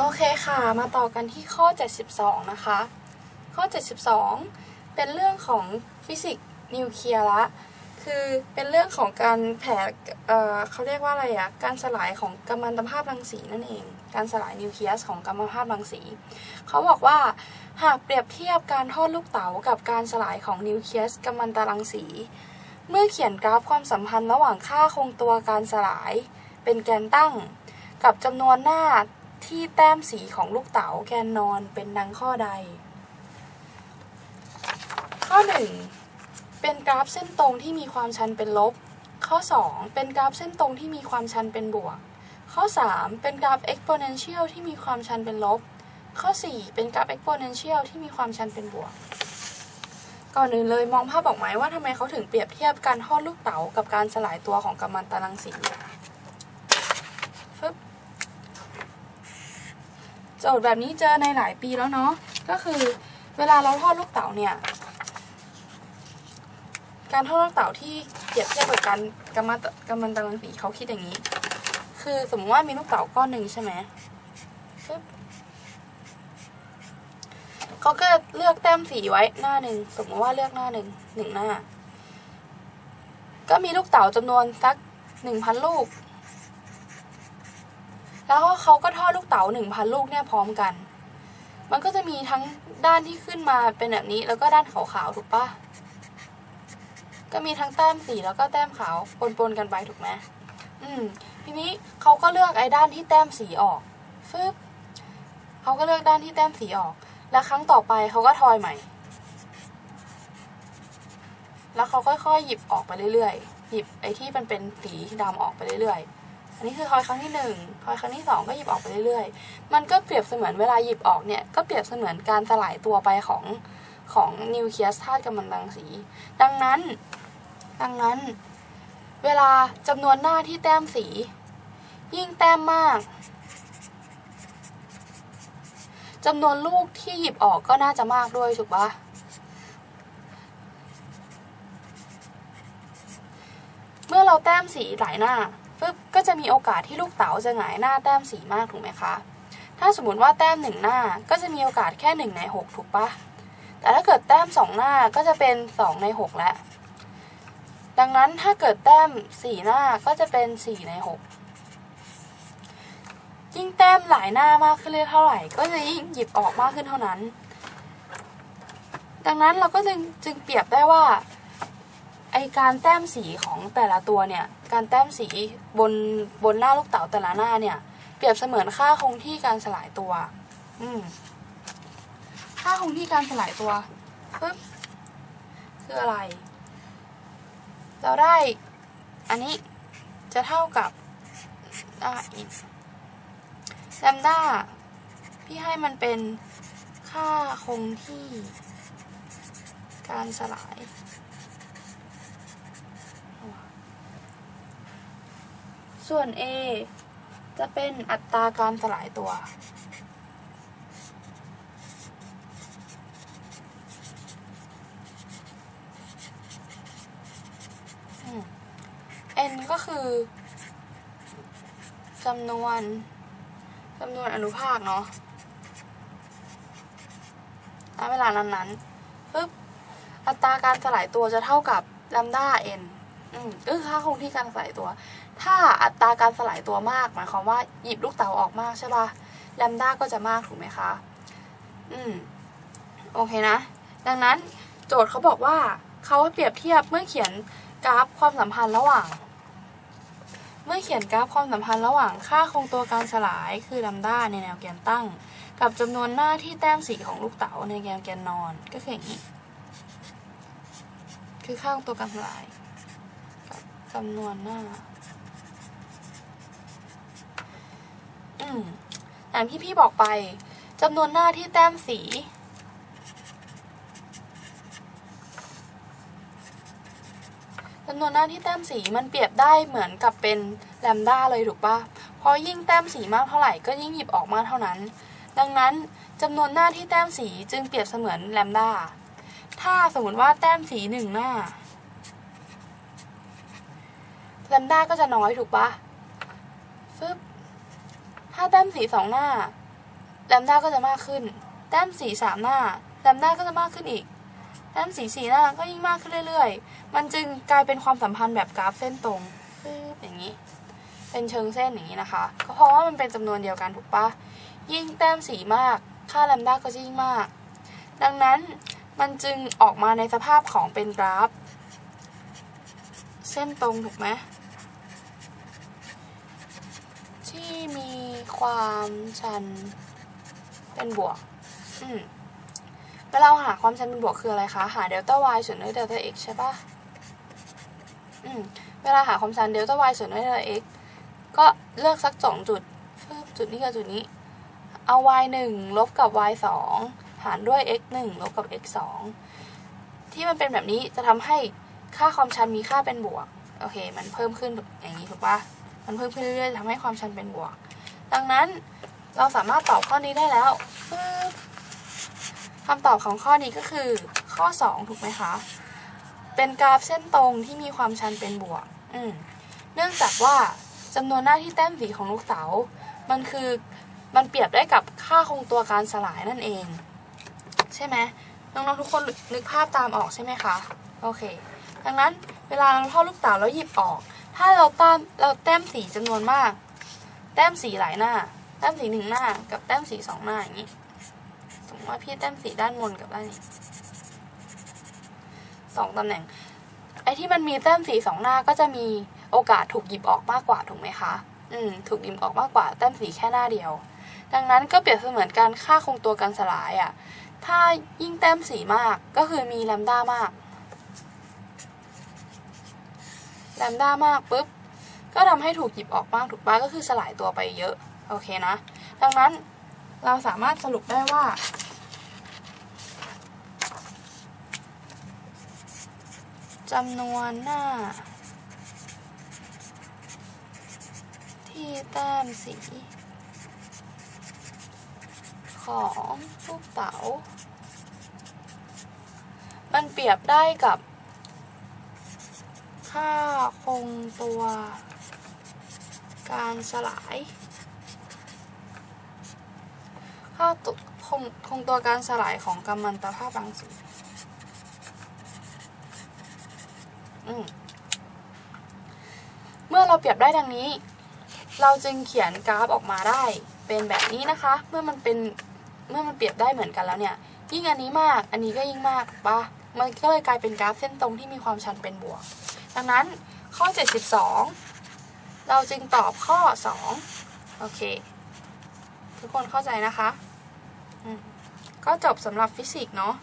โอเคค่ะ มาต่อกันที่ข้อ 72 นะคะ ข้อ 72 เป็นเรื่องของฟิสิกส์นิวเคลียร์ละ คือเป็นเรื่องของการแผ่เอ่อเขาเรียกว่าอะไรอะการสลายของกัมมันตภาพรังสีนั่นเอง การสลายนิวเคลียสของกัมมันตภาพรังสี เขาบอกว่าหากเปรียบเทียบการทอดลูกเต๋ากับการสลายของนิวเคลียสกัมมันตรังสี เมื่อเขียนกราฟความสัมพันธ์ระหว่างค่าคงตัวการสลาย เป็นแกนตั้ง กับจำนวนหน้า ที่แต้มสีของลูกเต๋าแกนนอนเป็นดังข้อใด ข้อ 1 เป็นกราฟเส้นตรงที่มีความชันเป็นลบ ข้อ 2 เป็นกราฟเส้นตรงที่มีความชันเป็นบวก ข้อ 3 เป็นกราฟ exponential ที่มีความชันเป็นลบ ข้อ 4 เป็นกราฟ exponential ที่มีความชันเป็นบวก ก่อนอื่นเลยมองภาพออกไหมว่าทำไมเขาถึงเปรียบเทียบการทอดลูกเต๋ากับการสลายตัวของกัมมันตรังสีฟึบ โจทย์แบบนี้เจอในหลายปีแล้วเนาะก็คือเวลาเราทอดลูกเต๋าเนี่ย การทอดลูกเต๋าที่เปรียบเทียบกับการกัมมันกัมมันตรังสีเขาคิดอย่างนี้ คือสมมติว่ามีลูกเต๋าก้อนหนึ่งใช่ไหมฟึบเขาก็เลือกแต้มสีไว้หน้าหนึ่งสมมติว่าเลือกหน้าหนึ่งหนึ่งหน้า ก็มีลูกเต๋าจำนวนสักหนึ่งพันลูก แล้วก็เขาก็ทอดลูกเต๋าหนึ่งพันลูกเนี่ยพร้อมกัน มันก็จะมีทั้งด้านที่ขึ้นมาเป็นแบบนี้ แล้วก็ด้านขาวๆถูกปะก็มีทั้งแต้มสีแล้วก็แต้มขาวปนๆกันไปถูกไหมอืม ทีนี้เขาก็เลือกไอ้ด้านที่แต้มสีออกฟึบเขาก็เลือกด้านที่แต้มสีออก แล้วครั้งต่อไปเขาก็ทอยใหม่ แล้วเขาค่อยๆหยิบออกไปเรื่อยๆ หยิบไอ้ที่มันเป็นสีดำออกไปเรื่อยๆ อันนี้คือทอยครั้งที่หนึ่งทอยครั้งที่สองก็หยิบออกไปเรื่อยๆ มันก็เปรียบเสมือนเวลาหยิบออกเนี่ย ก็เปรียบเสมือนการสลายตัวไปของของนิวเคลียสธาตุกัมมันตรังสี ดังนั้น ดังนั้น เวลาจำนวนหน้าที่แต้มสี ยิ่งแต้มมากจำนวนลูกที่หยิบออกก็น่าจะมากด้วยถูกปะเมื่อเราแต้มสีหลายหน้า ปึ๊บก็จะมีโอกาสที่ลูกเต๋าจะหงายหน้าแต้มสีมากถูกไหมคะ ถ้าสมมติว่าแต้มหนึ่งหน้าก็จะมีโอกาสแค่หนึ่งในหกถูกปะแต่ถ้าเกิดแต้มสองหน้าก็จะเป็นสองในหกแล้วดังนั้นถ้าเกิดแต้มสี่หน้าก็จะเป็นสี่ในหกยิ่งแต้มหลายหน้ามากขึ้นเท่าไหร่ ก็จะยิ่งหยิบออกมากขึ้นเท่านั้น ดังนั้นเราก็จึงจึงเปรียบได้ว่า อการแต้มสีของแต่ละตัวเนี่ย การแต้มสีบนบนหน้าลูกเต๋าแต่ละหน้าเนี่ย เปรียบเสมือนค่าคงที่การสลายตัว อืม ค่าคงที่การสลายตัวปึ๊บคืออะไร เราได้ อันนี้จะเท่ากับอ่าอีกแลมด้าพี่ให้มันเป็นค่าคงที่การสลาย ส่วน A จะเป็นอัตราการสลายตัวอ N ก็คือจำนวนจำนวนอนุภาคเนาะณเวลานั้นๆปึ๊บ อัตราการสลายตัวจะเท่ากับลมดา n อืมก็คือค่าคงที่การสลายตัว ถ้าอัตราการสลายตัวมาก หมายความว่าหยิบลูกเต๋าออกมากใช่ปะแลมด้าก็จะมากถูกไหมคะ อืม โอเคนะ ดังนั้นโจทย์เขาบอกว่าเขาเปรียบเทียบเมื่อเขียนกราฟความสัมพันธ์ระหว่าง เมื่อเขียนกราฟความสัมพันธ์ระหว่างค่าคงตัวการสลายคือลัมด้าในแนวแกนตั้ง กับจำนวนหน้าที่แต้มสีของลูกเต๋าในแนวแกนนอนก็คืออย่างนี้ คือค่าคงตัวการสลายกับจำนวนหน้า อืมอย่างที่พี่บอกไปจำนวนหน้าที่แต้มสี จำนวนหน้าที่แต้มสีมันเปรียบได้เหมือนกับเป็นแลมด้าเลยถูกปะเพราะยิ่งแต้มสีมากเท่าไหร่ก็ยิ่งหยิบออกมากเท่านั้น ดังนั้นจำนวนหน้าที่แต้มสีจึงเปรียบเสมือนแลมด้า ถ้าสมมติว่าแต้มสีหนึ่งหน้าแลมด้าก็จะน้อยถูกปะฟึบ ถ้าแต้มสีสองหน้าแลมด้าก็จะมากขึ้น แต้มสีสามหน้าแลมด้าก็จะมากขึ้นอีก แต้มสีสี่หน้าก็ยิ่งมากขึ้นเรื่อยๆ มันจึงกลายเป็นความสัมพันธ์แบบกราฟเส้นตรงอย่างนี้ เป็นเชิงเส้นอย่างนี้นะคะ ก็เพราะว่ามันเป็นจำนวนเดียวกันถูกปะยิ่งแต้มสีมาก ค่าแลมด้าก็จะยิ่งมาก ดังนั้นมันจึงออกมาในสภาพของเป็นกราฟ เส้นตรงถูกไหม ที่มีความชันเป็นบวก อืมเวลาเราหาความชันเป็นบวกคืออะไรคะ หาเดลต้า y ส่วนด้วยเดลต้า x ใช่ปะอืม เวลาหาความชันเดลต้า y ส่วนด้วยเดลต้า x ก็เลือกสักสองจุด จุดนี้กับจุดนี้ เอา y 1ลบกับ y 2หารด้วย x 1ลบกับ x 2ที่มันเป็นแบบนี้จะทำให้ค่าความชันมีค่าเป็นบวก โอเค มันเพิ่มขึ้นอย่างนี้ถูกปะ มันเพิ่มขึ้นเรื่อยๆทำให้ความชันเป็นบวก ดังนั้นเราสามารถตอบข้อนี้ได้แล้วคำตอบของข้อนี้ก็คือ ข้อ 2 ถูกไหมคะ เป็นกราฟเส้นตรงที่มีความชันเป็นบวก อืมเนื่องจากว่าจำนวนหน้าที่แต้มสีของลูกเต๋า มันคือมันเปรียบได้กับค่าคงตัวการสลายนั่นเอง ใช่ไหมน้องๆทุกคนนึกภาพตามออกใช่ไหมคะ โอเค ดังนั้นเวลาเราทอดลูกเต๋าแล้วหยิบออก ถ้าเราแต้มเราแต้มสีจำนวนมาก แต้มสีหลายหน้า แต้มสีหนึ่งหน้า กับแต้มสีสองหน้าอย่างนี้ สมมติว่าพี่แต้มสีด้านบนกับด้านนี้สองตำแหน่ง ไอ้ที่มันมีแต้มสีสองหน้าก็จะมีโอกาสถูกหยิบออกมากกว่าถูกไหมคะ อืม ถูกหยิบออกมากกว่าแต้มสีแค่หน้าเดียว ดังนั้นก็เปรียบเสมือนการค่าคงตัวการสลายอะ่ะ ถ้ายิ่งแต้มสีมากก็คือมีแลมด้ามาก แลมด้ามากปุ๊บ ก็ทำให้ถูกหยิบออกมากถูกปะก็คือสลายตัวไปเยอะ โอเคนะ ดังนั้นเราสามารถสรุปได้ว่า จำนวนหน้า ที่แต้มสี ของลูกเต๋ามันเปรียบได้กับ ค่าคงตัว การสลาย ค่าตุคงคงตัวการสลายของกัมมันตภาพรังสีอืมเมื่อเราเปรียบได้ดังนี้ เราจึงเขียนกราฟออกมาได้เป็นแบบนี้นะคะ เมื่อมันเป็นเมื่อมันเปรียบได้เหมือนกันแล้วเนี่ย ยิ่งอันนี้มาก อันนี้ก็ยิ่งมากปะมันก็เลยกลายเป็นกราฟเส้นตรงที่มีความชันเป็นบวก ดังนั้นข้อ 72 เราจึงตอบข้อ 2 โอเค ทุกคนเข้าใจนะคะ ก็จบสำหรับฟิสิกส์เนาะ